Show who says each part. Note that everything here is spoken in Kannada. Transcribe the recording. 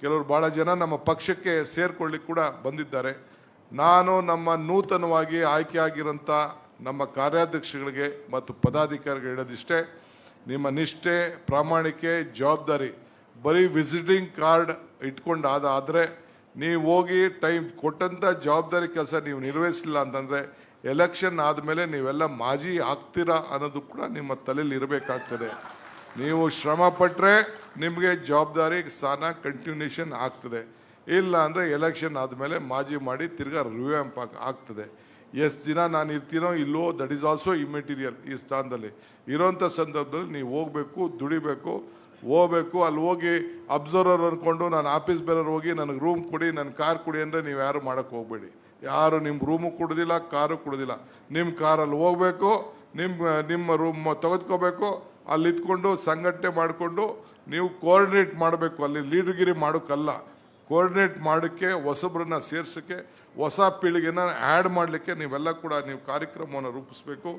Speaker 1: ಕೆಲವರು ಭಾಳ ಜನ ನಮ್ಮ ಪಕ್ಷಕ್ಕೆ ಸೇರ್ಕೊಳ್ಳಿಕ್ಕೆ ಕೂಡ ಬಂದಿದ್ದಾರೆ. ನಾನು ನಮ್ಮ ನೂತನವಾಗಿ ಆಯ್ಕೆಯಾಗಿರೋಂಥ ನಮ್ಮ ಕಾರ್ಯಾಧ್ಯಕ್ಷಗಳಿಗೆ ಮತ್ತು ಪದಾಧಿಕಾರಿಗಳು ಹೇಳೋದಿಷ್ಟೇ, ನಿಮ್ಮ ನಿಷ್ಠೆ, ಪ್ರಾಮಾಣಿಕೆ, ಜವಾಬ್ದಾರಿ, ಬರೀ ವಿಸಿಟಿಂಗ್ ಕಾರ್ಡ್ ಇಟ್ಕೊಂಡು ಅದಾದರೆ ನೀವು ಹೋಗಿ ಟೈಮ್ ಕೊಟ್ಟಂಥ ಜವಾಬ್ದಾರಿ ಕೆಲಸ ನೀವು ನಿರ್ವಹಿಸಲಿಲ್ಲ ಅಂತಂದರೆ ಎಲೆಕ್ಷನ್ ಆದಮೇಲೆ ನೀವೆಲ್ಲ ಮಾಜಿ ಆಗ್ತೀರಾ ಅನ್ನೋದು ಕೂಡ ನಿಮ್ಮ ತಲೆಯಲ್ಲಿ ಇರಬೇಕಾಗ್ತದೆ. ನೀವು ಶ್ರಮ ಪಟ್ಟರೆ ನಿಮಗೆ ಜವಾಬ್ದಾರಿ ಸ್ಥಾನ ಕಂಟಿನ್ಯೂಷನ್ ಆಗ್ತದೆ. ಇಲ್ಲ ಅಂದರೆ ಎಲೆಕ್ಷನ್ ಆದಮೇಲೆ ಮಾಜಿ ಮಾಡಿ ತಿರ್ಗಾ ರಿವ್ಯಾಂಪ್ ಆಗ್ತದೆ. ಎಷ್ಟು ದಿನ ನಾನು ಇರ್ತೀನೋ ಇಲ್ಲೋ ದಟ್ ಈಸ್ ಆಲ್ಸೋ ಇಮ್ಮೆಟೀರಿಯಲ್ ಈ ಸ್ಥಾನದಲ್ಲಿ. ಇರೋಂಥ ಸಂದರ್ಭದಲ್ಲಿ ನೀವು ಹೋಗಬೇಕು, ದುಡಿಬೇಕು, ಹೋಗಬೇಕು, ಅಲ್ಲಿ ಹೋಗಿ ಅಬ್ಸರ್ವರ್ ಅಂದ್ಕೊಂಡು ನಾನು ಆಫೀಸ್ ಬೇರೆಯವ್ರು ಹೋಗಿ ನನಗೆ ರೂಮ್ ಕೊಡಿ ನನ್ನ ಕಾರ್ ಕೊಡಿ ಅಂದರೆ ನೀವು ಯಾರು ಮಾಡೋಕ್ಕೆ ಹೋಗಬೇಡಿ. ಯಾರು ನಿಮ್ಮ ರೂಮು ಕೊಡೋದಿಲ್ಲ ಕಾರು ಕೊಡೋದಿಲ್ಲ. ನಿಮ್ಮ ಕಾರಲ್ಲಿ ಹೋಗಬೇಕು ನಿಮ್ಮ ನಿಮ್ಮ ರೂಮ್ ತೆಗೆದುಕೋಬೇಕು ಅಲ್ಲಿ ಇದ್ಕೊಂಡು ಸಂಘಟನೆ ಮಾಡಿಕೊಂಡು ನೀವು ಕೋಆರ್ಡಿನೇಟ್ ಮಾಡಬೇಕು. ಅಲ್ಲಿ ಲೀಡರ್ಗಿರಿ ಮಾಡೋಕ್ಕಲ್ಲ ಕೋಆರ್ಡಿನೇಟ್ ಮಾಡೋಕ್ಕೆ ಹೊಸಬ್ರನ್ನ ಸೇರ್ಸೋಕ್ಕೆ, ಹೊಸ ಪೀಳಿಗೆನ ಆ್ಯಡ್ ಮಾಡಲಿಕ್ಕೆ ನೀವೆಲ್ಲ ಕೂಡ ನೀವು ಕಾರ್ಯಕ್ರಮವನ್ನು ರೂಪಿಸಬೇಕು.